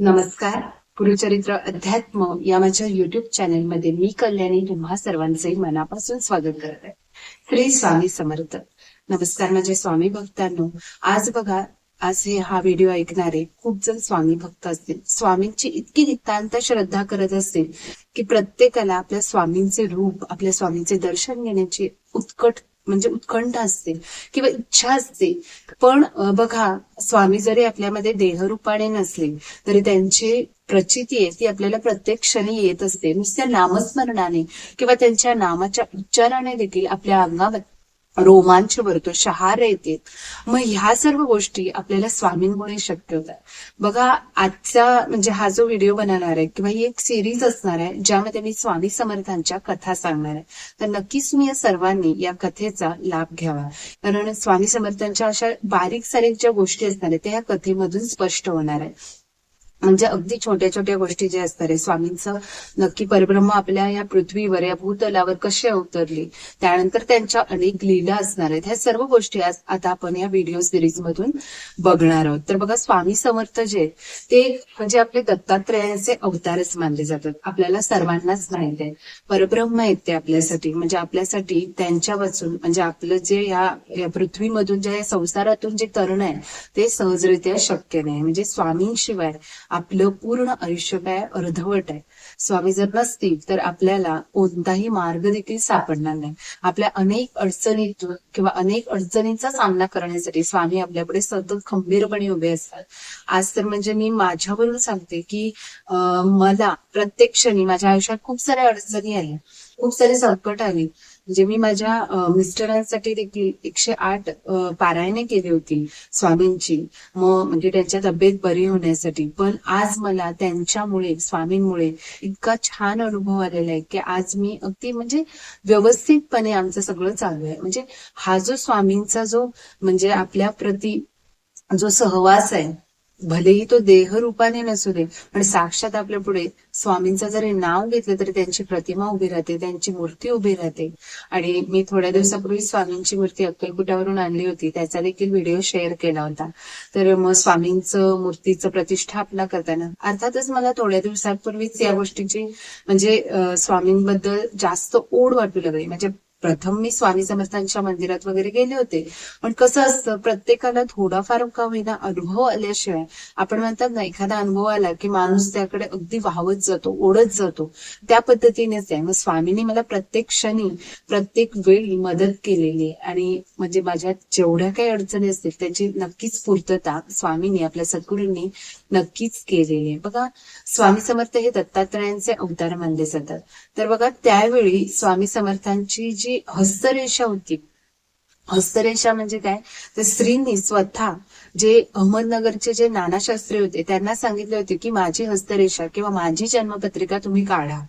नमस्कार. गुरुचरित्र अध्यात्म या माझ्या युट्यूब चॅनलमध्ये मी कल्याणी तुम्हा सर्वांचे मनापासून स्वागत करत आहे. श्री स्वामी समर्थ. नमस्कार माझे स्वामी भक्तांनो. आज बघा आज हे हा व्हिडिओ ऐकणारे खूप जण स्वामी भक्त असतील. स्वामींची इतकी नितांत श्रद्धा करत असतील की प्रत्येकाला आपल्या स्वामींचे रूप आपल्या स्वामींचे दर्शन घेण्याची उत्कट म्हणजे उत्कंठ असते किंवा इच्छा असते. पण बघा स्वामी जरी आपल्यामध्ये देहरूपाने नसले तरी त्यांची प्रचिती आहे ती आपल्याला प्रत्येक क्षणी येत असते. नुसत्या नामस्मरणाने किंवा त्यांच्या नामाच्या उच्चाराने देखील आपल्या अंगावर रोमांच भरतो शहार येते मग ह्या सर्व गोष्टी आपल्याला स्वामींमुळे शक्य होतात. बघा आजचा म्हणजे हा जो व्हिडिओ बनवणार आहे किंवा ही एक सिरीज असणार आहे ज्यामध्ये मी स्वामी समर्थांच्या कथा सांगणार आहे. तर नक्कीच तुम्ही या सर्वांनी या कथेचा लाभ घ्यावा. कारण स्वामी समर्थांच्या अशा बारीक सारीक ज्या गोष्टी असणार आहेत त्या या कथेमधून स्पष्ट होणार आहे. म्हणजे अगदी छोट्या छोट्या गोष्टी ज्या असतात स्वामींचं नक्की परब्रह्म आपल्या या पृथ्वीवर या भूतलावर कसे अवतरली त्यानंतर त्यांच्या अनेक लीला असणार आहेत. ह्या सर्व गोष्टी आज आता आपण या व्हिडिओ सिरीज मधून बघणार आहोत. तर बघा स्वामी समर्थ जे ते म्हणजे आपले दत्तात्रयाचे अवतारच मानले जातात. आपल्याला सर्वांनाच माहीत आहे. परब्रह्म आहेत ते आपल्यासाठी. म्हणजे आपल्यासाठी त्यांच्या वाचून म्हणजे आपलं जे या पृथ्वीमधून जे संसारातून जे तरण आहे ते सहजरित्या शक्य नाही. म्हणजे स्वामींशिवाय आपलं पूर्ण आयुष्य काय अर्धवट आहे. स्वामी जर नसतील तर आपल्याला कोणताही मार्ग देखील सापडणार नाही. आपल्या अनेक अडचणीतून किंवा अनेक अडचणींचा सामना करण्यासाठी स्वामी आपल्यापुढे सतत खंबीरपणे उभे असतात. आज तर म्हणजे मी माझ्यावरून सांगते की मला प्रत्येक क्षणी माझ्या आयुष्यात खूप साऱ्या अडचणी आल्या. खूप सारे संकट आली. म्हणजे मी माझ्या मिस्टरांसाठी देखील एकशे आठ पारायणे केली होती स्वामींची. मग म्हणजे त्यांच्या तब्येत बरी होण्यासाठी. पण आज मला त्यांच्यामुळे स्वामींमुळे इतका छान अनुभव आलेला आहे की आज मी अगदी म्हणजे व्यवस्थितपणे आमचं सगळं चालू आहे. म्हणजे हा जो स्वामींचा जो म्हणजे आपल्या प्रती जो सहवास आहे भलेही तो देह रूपाने नसू दे पण साक्षात आपल्या पुढे स्वामींचं जरी नाव घेतलं तरी त्यांची प्रतिमा उभी राहते त्यांची मूर्ती उभी राहते. आणि मी थोड्या दिवसापूर्वी स्वामींची मूर्ती अक्कलकुटावरून आणली होती त्याचा देखील व्हिडिओ शेअर केला होता. तर मग स्वामींचं मूर्तीचं प्रतिष्ठापना करताना अर्थातच मला थोड्या दिवसांपूर्वीच या गोष्टीची म्हणजे स्वामींबद्दल जास्त ओढ वाटू लागली. म्हणजे प्रथम मी स्वामी समर्थांच्या मंदिरात वगैरे गेले होते. पण कसं असतं प्रत्येकाला थोडाफार का होईना अनुभव आल्याशिवाय आपण म्हणतात ना एखादा अनुभव आला की माणूस त्याकडे अगदी वाहवत जातो ओढत जातो. त्या पद्धतीनेच आहे. मग स्वामींनी मला प्रत्येक क्षणी प्रत्येक वेळी मदत केलेली आहे. आणि म्हणजे माझ्या जेवढ्या काही अडचणी असतील त्याची नक्कीच पूर्तता स्वामींनी आपल्या सद्गुरूंनी नक्कीच केलेली आहे. बघा स्वामी समर्थ हे दत्तात्रयांचे अवतार मानले जातात. तर बघा त्यावेळी स्वामी समर्थांची जी हस्तरेषा होती. हस्तरेषा म्हणजे काय? तर स्त्रींनी स्वतः जे अहमदनगरचे जे नानाशास्त्री होते त्यांना सांगितले होते की माझी हस्तरेषा किंवा माझी जन्मपत्रिका तुम्ही काढा.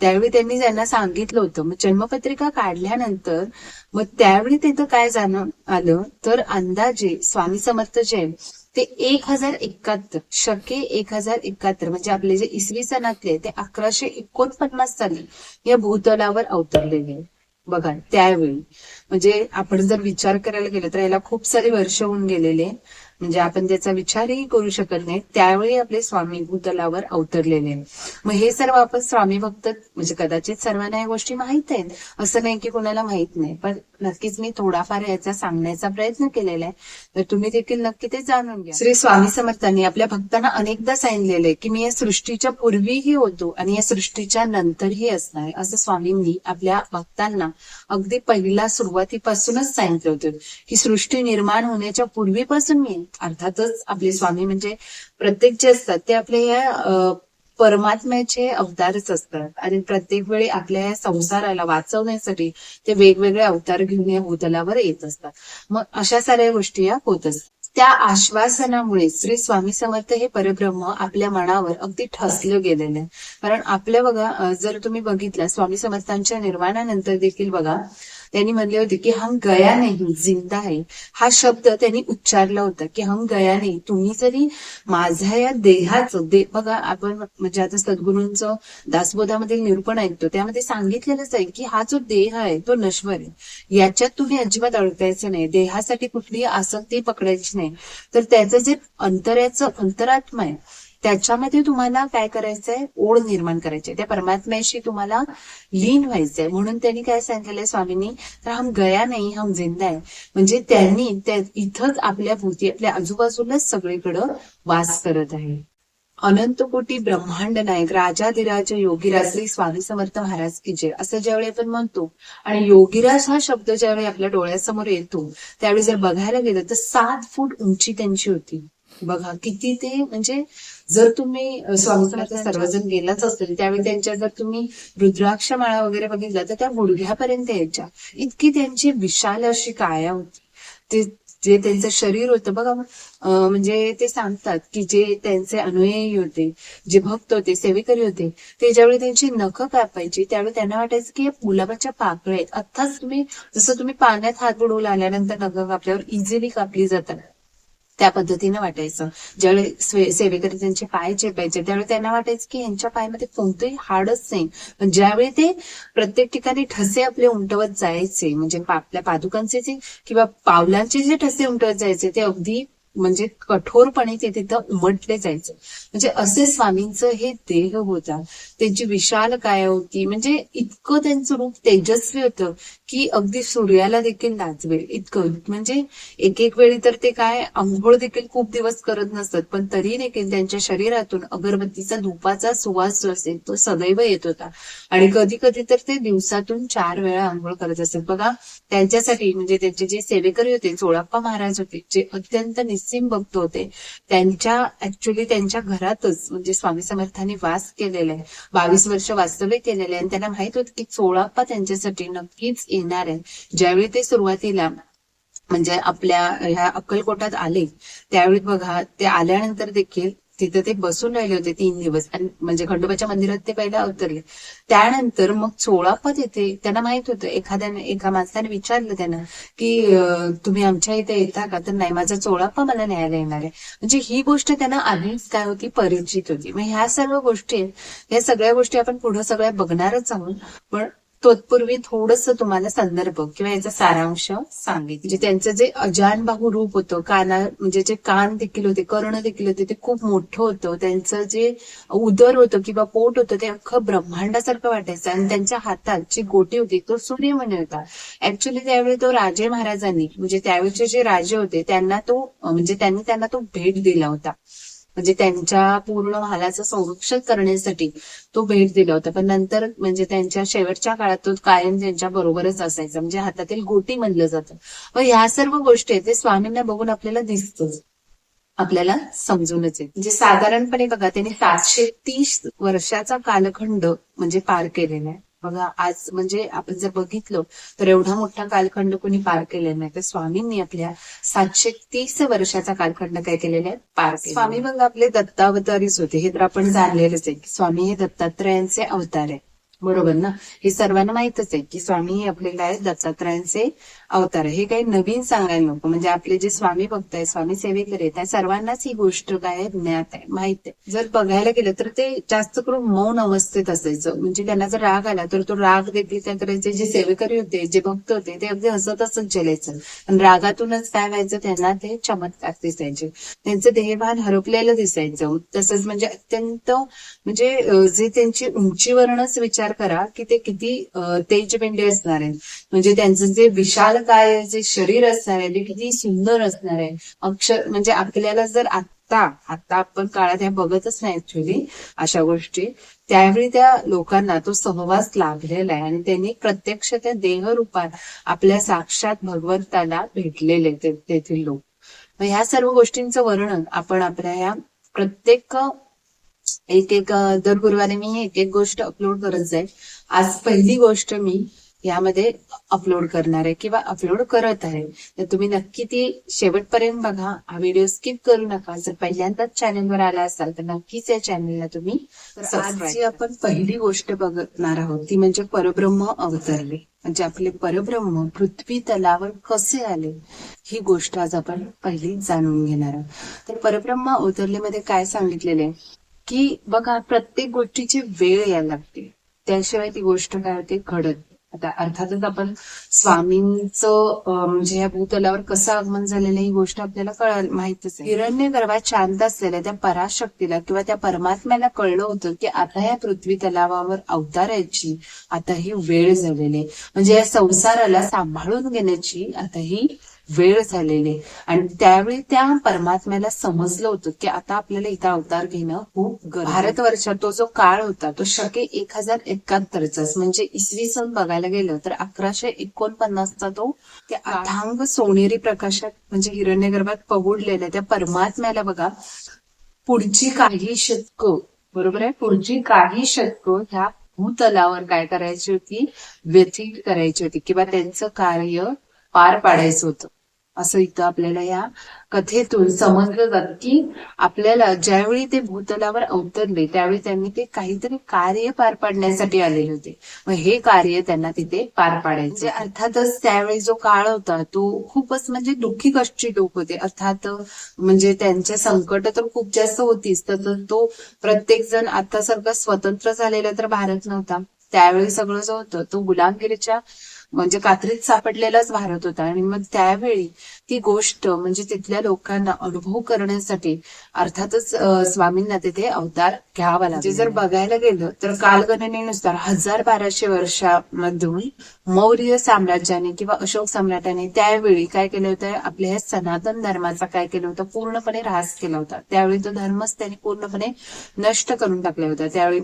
त्यावेळी त्यांनी त्यांना सांगितलं होतं. मग जन्मपत्रिका काढल्यानंतर मग त्यावेळी तिथं काय जाणं आलं? तर अंदाजे स्वामी समर्थ जे आहे, ते एक हजार एकाहत्तर शके एक हजार एकाहत्तर म्हणजे आपले जे इसवी सणातले ते अकराशे एकोणपन्नास साली या भूतलावर अवतरलेले बघा त्यावेळी. म्हणजे आपण जर विचार करायला गेलो तर याला खूप सारे वर्ष होऊन गेलेले. म्हणजे आपण त्याचा विचारही करू शकत नाही. त्यावेळी आपले स्वामी भूतलावर अवतरलेले. मग हे सर्व आपण स्वामी भक्त म्हणजे कदाचित सर्वांना या गोष्टी माहीत आहेत. असं नाही की कोणाला माहीत नाही. पण नक्कीच मी थोडाफार याचा सांगण्याचा प्रयत्न केलेला आहे. तर तुम्ही देखील नक्की ते जाणून घ्या. श्री स्वामी समर्थांनी आपल्या भक्तांना अनेकदा सांगितलेलं आहे की मी या सृष्टीच्या पूर्वीही होतो आणि या सृष्टीच्या नंतरही असणार आहे. असं स्वामींनी आपल्या भक्तांना अगदी पहिला सुरुवातीपासूनच सांगितलं होतं की सृष्टी निर्माण होण्याच्या पूर्वीपासून मी. अर्थातच आपले स्वामी म्हणजे प्रत्येक जे असतात ते आपल्या या परमात्म्याचे अवतारच असतात. आणि प्रत्येक वेळी आपल्या या संसाराला वाचवण्यासाठी ते वेगवेगळे अवतार घेऊन या भूतलावर येत असतात. मग अशा साऱ्या गोष्टी या होत असतात. त्या आश्वासनामुळे श्री स्वामी समर्थ हे परब्रह्म आपल्या मनावर अगदी ठसलं गेलेलं आहे. कारण आपल्या बघा जर तुम्ही बघितलं स्वामी समर्थांच्या निर्माणानंतर देखील बघा त्यांनी म्हणले होते की हम गया नाही जिंदा आहे. हा शब्द त्यांनी उच्चारला होता की हम गया नाही तुम्ही जरी माझ्या या देहाचं दे बघा आपण म्हणजे आता सद्गुरूंचं दासबोधामध्ये निरूपण ऐकतो त्यामध्ये सांगितलेलंच आहे की हा जो देह आहे तो नश्वर आहे. याच्यात तुम्ही अजिबात अडकायचं नाही. देहासाठी कुठलीही आसक्ती पकडायची नाही. तर त्याचं जे अंतराचं अंतरात्मा आहे त्याच्यामध्ये तुम्हाला काय करायचंय? ओढ निर्माण करायची त्या परमात्म्याशी तुम्हाला लीन व्हायचंय. म्हणून त्यांनी काय सांगितलंय स्वामींनी? तर हम गया नाही हम जिंदा आहे. म्हणजे त्यांनी त्या इथंच आपल्या भोवती आपल्या आजूबाजूलाच सगळीकडं वास करत आहे. अनंत कोटी ब्रह्मांड नायक राजाधिराज योगीराज श्री स्वामी समर्थ महाराज की जय. असं ज्यावेळी आपण म्हणतो आणि योगीराज हा शब्द ज्यावेळी आपल्या डोळ्यासमोर येतो त्यावेळी जर बघायला गेलं तर सात फूट उंची त्यांची होती. बघा किती ते म्हणजे जर तुम्ही स्वामी सर्वजण गेलाच असतील त्यावेळी त्यांच्या जर तुम्ही रुद्राक्ष माळा वगैरे बघितल्या तर त्या गुडघ्यापर्यंत यायच्या. इतकी त्यांची विशाल अशी काया होती. ते जे त्यांचं शरीर होतं बघा म्हणजे ते सांगतात की जे त्यांचे अनुयायी होते जे भक्त होते सेवेकरी होते ते ज्यावेळी त्यांची नखं कापायची त्यावेळी त्यांना वाटायचं की गुलाबाच्या पाकळ्या आहेत. आत्ताच तुम्ही जसं तुम्ही पाण्यात हात बुडवून आल्यानंतर नखं कापल्यावर इझिली कापली जातात. त्या पद्धतीनं वाटायचं. ज्यावेळी सेवेकरी त्यांचे पाय चेपायचे त्यावेळी त्यांना वाटायचं की यांच्या पायामध्ये कोणतंही हाडच नाही. पण ज्यावेळी ते प्रत्येक ठिकाणी ठसे आपले उमटवत जायचे म्हणजे आपल्या पादुकांचे जे किंवा पावलांचे जे ठसे उमटवत जायचे ते अगदी म्हणजे कठोरपणे ते तिथं उमटले जायचं. म्हणजे असे स्वामींचं हे देह होता. त्यांची विशाल काय होती? म्हणजे इतकं त्यांचं रूप तेजस्वी होतं की अगदी सूर्याला देखील नाचवेल. इतकं. म्हणजे एक एक वेळी तर ते काय आंघोळ देखील खूप दिवस करत नसतात. पण तरी देखील त्यांच्या शरीरातून अगरबत्तीचा धुपाचा सुवास जो असेल तो सदैव येत होता. आणि कधी कधी तर ते दिवसातून चार वेळा आंघोळ करत असत बघा त्यांच्यासाठी म्हणजे त्यांचे जे सेवेकरी होते चोळाप्पा महाराज होते जे अत्यंत निस्सीम भक्त होते त्यांच्या ऍक्च्युली त्यांच्या घरातच म्हणजे स्वामी समर्थांनी वास केलेला आहे. बावीस वर्ष वास्तव्य केलेले आहे. आणि त्यांना माहीत होतं की चोळाप्पा त्यांच्यासाठी नक्कीच येणार आहे. ज्यावेळी ते सुरुवातीला म्हणजे आपल्या ह्या अक्कलकोटात आले त्यावेळी बघा ते आल्यानंतर देखील तिथे ते बसून राहिले होते तीन दिवस. आणि म्हणजे खंडोबाच्या मंदिरात ते पहिला अवतरले. त्यानंतर मग सोळापत येते. त्यांना माहीत होतं. एखाद्याने एका माणसाने विचारलं त्यांना की तुम्ही आमच्या इथे येता का? तर नाही माझा सोळापा मला न्यायला येणार आहे. म्हणजे ही गोष्ट त्यांना आधीच काय होती? परिचित होती. मग ह्या सर्व गोष्टी आहेत. ह्या सगळ्या गोष्टी आपण पुढे सगळ्या बघणारच आहोत. पण तत्पूर्वी थोडस तुम्हाला संदर्भ किंवा याचा सारांश सांगेल म्हणजे त्यांचं जे अजानबाहू रूप होतं काना म्हणजे जे कान देखील होते कर्ण देखील होते ते खूप मोठं होतं. त्यांचं जे उदर होतं किंवा पोट होतं ते अख्खं ब्रह्मांडासारखं वाटायचं. आणि त्यांच्या हातात जी गोटी होती तो सूर्यमणी होता. ऍक्च्युली त्यावेळी तो राजे महाराजांनी म्हणजे त्यावेळेचे जे राजे होते त्यांना तो म्हणजे त्यांनी त्यांना तो भेट दिला होता. म्हणजे त्यांच्या पूर्ण महालाचं संरक्षण करण्यासाठी तो भेट दिला होता. पण नंतर म्हणजे त्यांच्या शेवटच्या काळात तो कायम त्यांच्या बरोबरच असायचा. म्हणजे हातातील गोटी म्हणलं जातं. व ह्या सर्व गोष्टी आहेत, ते स्वामींना बघून आपल्याला दिसतच आपल्याला समजूनच येत. म्हणजे साधारणपणे बघा त्यांनी सातशे तीस वर्षाचा कालखंड म्हणजे पार केलेला आहे. बघा आज म्हणजे आपण जर बघितलं तर एवढा मोठा कालखंड कोणी पार केलेला नाही. तर स्वामींनी आपल्या सातशे तीस वर्षाचा कालखंड काय केलेला आहे? पार स्वामी मग आपले दत्तावतारीच होते. हे तर आपण जाणलेलंच आहे की स्वामी हे दत्तात्रयांचे अवतार आहे. बरोबर ना? हे सर्वांना माहितच आहे की स्वामी हे आपले काय आहेत? दत्तात्रयांचे अवतार हे काही नवीन सांगायला नको. म्हणजे आपले जे स्वामी भक्त आहे स्वामी सेवेकरी आहेत त्या सर्वांनाच ही गोष्ट काय ज्ञात आहे माहीत आहे. जर बघायला गेलं तर ते जास्त करून मौन अवस्थेत असायचं. म्हणजे त्यांना जर राग आला तर तो राग देखील त्या जे सेवेकरी होते जे भक्त होते ते अगदी हसत हसत जलायचं आणि रागातूनच काय व्हायचं त्यांना ते चमत्कार दिसायचे. त्यांचं देहभान हरपलेलं दिसायचं. तसंच म्हणजे अत्यंत म्हणजे जे त्यांची उंचीवरूनच विचार करा की ते किती तेजपिंडी असणार आहे म्हणजे त्यांचं जे विशाल काय जे शरीर असणार आहे ते किती सुंदर असणार आहे. अक्षर म्हणजे आपल्याला जर आता आता आपण काळात ह्या बघतच नाही ऍक्च्युली अशा गोष्टी त्यावेळी त्या लोकांना तो सहवास लाभलेला आहे आणि त्यांनी प्रत्यक्ष त्या देहरूपात आपल्या साक्षात भगवंताला भेटलेले तेथील लोक. मग ह्या सर्व गोष्टींचं वर्णन आपण आपल्या ह्या प्रत्येक एक एक दर गुरुवारी मी एक एक गोष्ट अपलोड करत जाईल. आज पहिली गोष्ट मी यामध्ये अपलोड करणार आहे किंवा अपलोड करत आहे. तर तुम्ही नक्की ती शेवटपर्यंत बघा. हा व्हिडिओ स्किप करू नका. जर पहिल्यांदाच चॅनलवर आला असाल तर नक्कीच या चॅनलला तुम्ही आज जी आपण पहिली गोष्ट बघणार आहोत ती म्हणजे परब्रह्म अवतरले. म्हणजे आपले परब्रह्म पृथ्वी तलावर कसे आले ही गोष्ट आज आपण पहिली जाणून घेणार आहोत. तर परब्रह्म अवतरलेमध्ये काय सांगितलेले की बघा प्रत्येक गोष्टीची वेळ यायला लागते. त्याशिवाय ती गोष्ट काय होते? घडत. आता अर्थातच आपण स्वामींचं म्हणजे या भूतलावर कसं आगमन झालेलं ही गोष्ट आपल्याला कळ माहितच आहे. हिरण्य गर्भात शांत असलेल्या त्या पराशक्तीला किंवा त्या परमात्म्याला कळलं होतं की आता या पृथ्वी तलावावर अवतारायची आता ही वेळ झालेली आहे. म्हणजे या संसाराला सांभाळून घेण्याची आता ही वेळ झालेली. आणि त्यावेळी त्या परमात्म्याला समजलं होतं की आता आपल्याला इथं अवतार घेणं खूप भारत वर्षात तो जो काळ होता तो शके एक हजार एकाहत्तरचाच म्हणजे इसवी सन बघायला गेलं तर अकराशे एकोणपन्नासचा तो त्या अथांग सोनेरी प्रकाशात म्हणजे हिरण्यगर्भात पहुडलेल्या त्या परमात्म्याला बघा पुढची काही शतक बरोबर आहे? पुढची काही शतक ह्या भूतलावर काय करायची होती? व्यथित करायची होती. किंवा त्यांचं कार्य पार पाडायचं होतं. असं इथं आपल्याला या कथेतून समजलं जातं की आपल्याला ज्यावेळी ते भूतलावर अवतरले त्यावेळी त्यांनी ते काहीतरी कार्य पार पाडण्यासाठी आलेले होते. मग हे कार्य त्यांना तिथे पार पाडायचे अर्थातच त्यावेळी जो काळ होता तो खूपच म्हणजे दुःखी कष्टी लोक होते. अर्थात म्हणजे त्यांचे संकट तर खूप जास्त होतीच तर तो प्रत्येक जण आता सारखा स्वतंत्र झालेला तर भारत नव्हता. त्यावेळी सगळं जो होतं तो गुलामगिरीच्या म्हणजे कात्रीत सापडलेलाच भारत होता. आणि मग त्यावेळी ती गोष्ट म्हणजे तिथल्या लोकांना अनुभव करण्यासाठी अर्थातच स्वामींना तिथे अवतार घ्यावा लागतो म्हणजे जर बघायला गेलं तर कालगणनेनुसार हजार बाराशे वर्षामधून मौर्य साम्राज्याने किंवा अशोक सम्राटाने त्यावेळी काय केलं होतं? आपल्या ह्या सनातन धर्माचा काय केलं होतं? पूर्णपणे ऱ्हास केला होता. त्यावेळी तो धर्मच त्यांनी पूर्णपणे नष्ट करून टाकला होता. त्यावेळी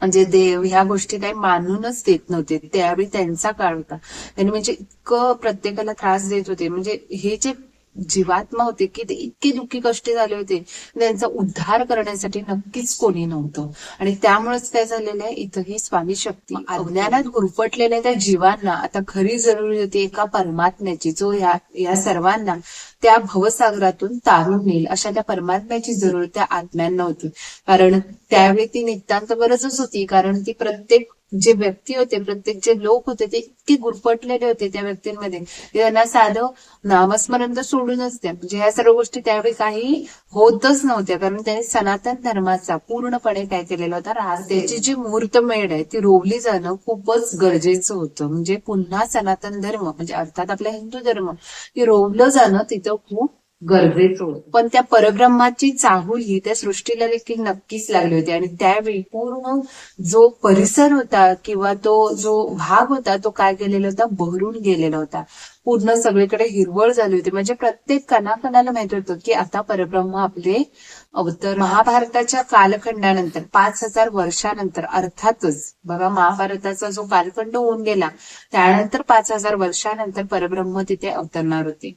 म्हणजे देव ह्या गोष्टी काही मानूनच देत नव्हते. त्यावेळी त्यांचा काळ होता. त्यांनी म्हणजे इतकं प्रत्येकाला त्रास देत होते. म्हणजे हे जे जीवात्मा होते की ते इतके दुःखी कष्टी झाले होते. त्यांचा उद्धार करण्यासाठी नक्कीच कोणी नव्हतं. आणि त्यामुळेच काय झालेलं आहे इथं ही स्वामी शक्ती अज्ञानात गुरफटलेल्या त्या जीवांना आता खरी जरुरी होती एका परमात्म्याची जो या या सर्वांना त्या भवसागरातून तारून नेईल. अशा त्या परमात्म्याची जरूर त्या आत्म्यांना होती. कारण त्यावेळी ती नितांत गरजच होती कारण ती प्रत्येक जे व्यक्ती होते प्रत्येक जे लोक होते ते इतके गुरपटलेले होते त्या व्यक्तींमध्ये. त्यांना साधं नामस्मरण तर सोडूनच द्या. म्हणजे ह्या सर्व गोष्टी त्यावेळी काही होतच नव्हत्या. कारण त्यांनी सनातन धर्माचा पूर्णपणे काय केलेला होता? राज त्याची जी मुहूर्तमेढ आहे ती रोवली जाणं खूपच गरजेचं होतं. म्हणजे पुन्हा सनातन धर्म म्हणजे अर्थात आपला हिंदू धर्म ती रोवलं जाणं तिथं खूप गरजेचं पण त्या परब्रह्माची चाहूल ही त्या सृष्टीला देखील नक्कीच लागली होती. आणि त्यावेळी पूर्ण जो परिसर होता किंवा तो जो भाग होता तो काय गेलेला होता? बहरून गेलेला होता. पूर्ण सगळीकडे हिरवळ झाली होती. म्हणजे प्रत्येक कणाकणाला माहीत होतं की आता परब्रह्म आपले अवतर महाभारताच्या कालखंडानंतर पाच हजार वर्षानंतर अर्थातच बघा महाभारताचा जो कालखंड होऊन गेला त्यानंतर पाच हजार वर्षानंतर परब्रह्म तिथे अवतरणार होते.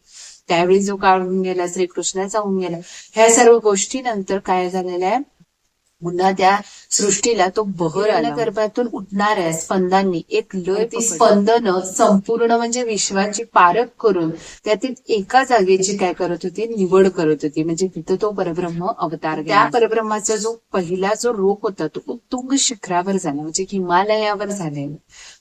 त्यावेळी जो काळ होऊन गेला श्रीकृष्णाचा होऊन गेला ह्या सर्व गोष्टी नंतर काय झालेल्या आहे? पुन्हा त्या सृष्टीला तो बहर आला. गर्भातून उठणाऱ्या स्पंदांनी. एक लय ती स्पंदन संपूर्ण म्हणजे विश्वाची पारख करून त्यातील एका जागेची काय करत होती? निवड करत होती. म्हणजे तिथं तो परब्रह्म अवतार त्या परब्रह्माचा जो पहिला जो रूप होता तो उत्तुंग शिखरावर झाला. म्हणजे हिमालयावर झालेला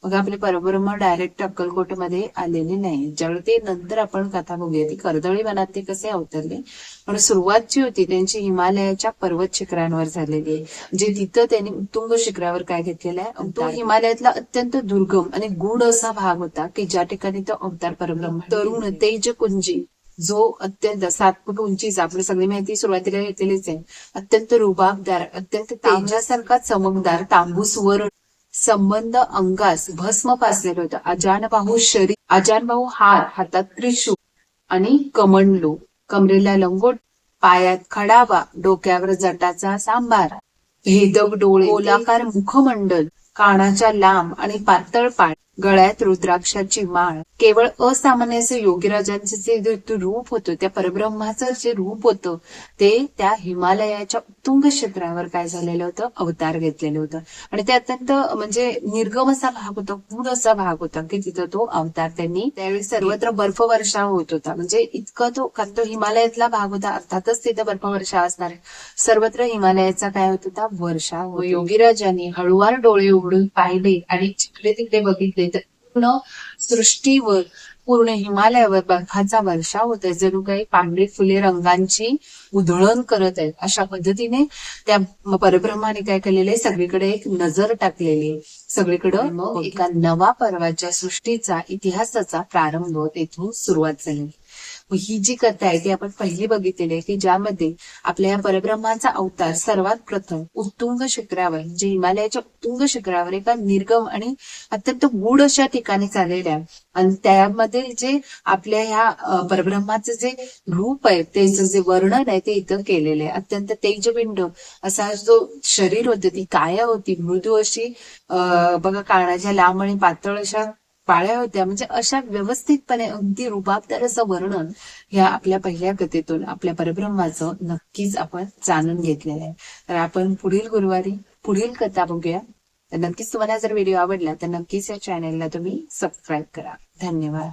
मग आपले परब्रह्म डायरेक्ट अक्कलकोटमध्ये आलेले नाही ज्यावेळी ते नंतर आपण कथा बघूया. ती कर्दळी वनात ते कसे अवतरले? पण सुरुवात जी होती त्यांची हिमालयाच्या पर्वत शिखरांवर झालेली. आहे. म्हणजे तिथं त्यांनी उत्तुंग शिखरावर काय घेतलेलं आहे? तो हिमालयातला अत्यंत दुर्गम आणि गूढ असा भाग होता की ज्या ठिकाणी तो अवतार परब्रह्म तरुण तेज कुंजी जो अत्यंत सात फूट उंचीचा आपली सगळी माहिती सुरुवातीला घेतलेलीच आहे. अत्यंत रुबाबदार अत्यंत तेजासारखा चमकदार तांबूस वर्ण संबंध अंगास भस्म पासलेलं होतं. अजानबाहू शरीर अजानबाहू हात हातात त्रिशूळ आणि कमंडलू कमरेला लंगोट पायात खडावा डोक्यावर जटाचा सांबार. भेदक डोळे गोलाकार मुखमंडल कानाच्या लांब आणि पातळ पाय. गळ्यात रुद्राक्षाची माळ. केवळ असामान्य असं योगीराजांचे जे रूप होतं त्या परब्रह्माचं जे रूप होतं ते त्या हिमालयाच्या उत्तुंग क्षेत्रावर काय झालेलं होतं? अवतार घेतलेलं होतं. आणि ते अत्यंत म्हणजे निर्गम असा भाग होता गूढ असा भाग होता की तिथं तो अवतार त्यांनी त्यावेळी सर्वत्र बर्फवर्षा होत होता. म्हणजे इतकं तो कारण तो हिमालयातला भाग होता अर्थातच तिथं बर्फवर्षा असणार आहे. सर्वत्र हिमालयाचा काय होत होता? वर्षा व योगीराजांनी हळुवार डोळे उघडून पाहिले आणि जिकडे तिकडे बघितले पूर्ण सृष्टीवर पूर्ण हिमालयावर बर्फाचा वर्षाव होत आहे. जणू काही पांढरी फुले रंगांची उधळण करत आहेत. अशा पद्धतीने त्या परब्रह्माने काय केलेले? सगळीकडे एक नजर टाकलेली. सगळीकडं एका नवा पर्वाच्या सृष्टीचा इतिहासाचा प्रारंभ तेथून सुरुवात झाली. ही जी कथा आहे ती आपण पहिली बघितलेली आहे की ज्यामध्ये आपल्या या परब्रह्माचा अवतार सर्वात प्रथम उत्तुंग शिखरावर म्हणजे हिमालयाच्या उत्तुंग शिखरावर एका निर्गम आणि अत्यंत गूढ अशा ठिकाणी चाललेल्या आणि त्यामध्ये जे आपल्या ह्या परब्रह्माचं जे रूप आहे त्याचं जे वर्णन आहे ते इथं केलेलं आहे. अत्यंत तेजबिंड असा जो शरीर होतं ती काया होती. मृदू अशी अ, बघा कानाच्या लांब आणि पातळ अशा पाळ्या होत्या. म्हणजे अशा व्यवस्थितपणे अगदी रुबाबदार असं वर्णन ह्या आपल्या पहिल्या कथेतून आपल्या परब्रह्माचं नक्कीच आपण जाणून घेतलेलं आहे. तर आपण पुढील गुरुवारी पुढील कथा बघूया. तर नक्कीच तुम्हाला जर व्हिडिओ आवडला तर नक्कीच या चॅनेलला तुम्ही सबस्क्राईब करा. धन्यवाद.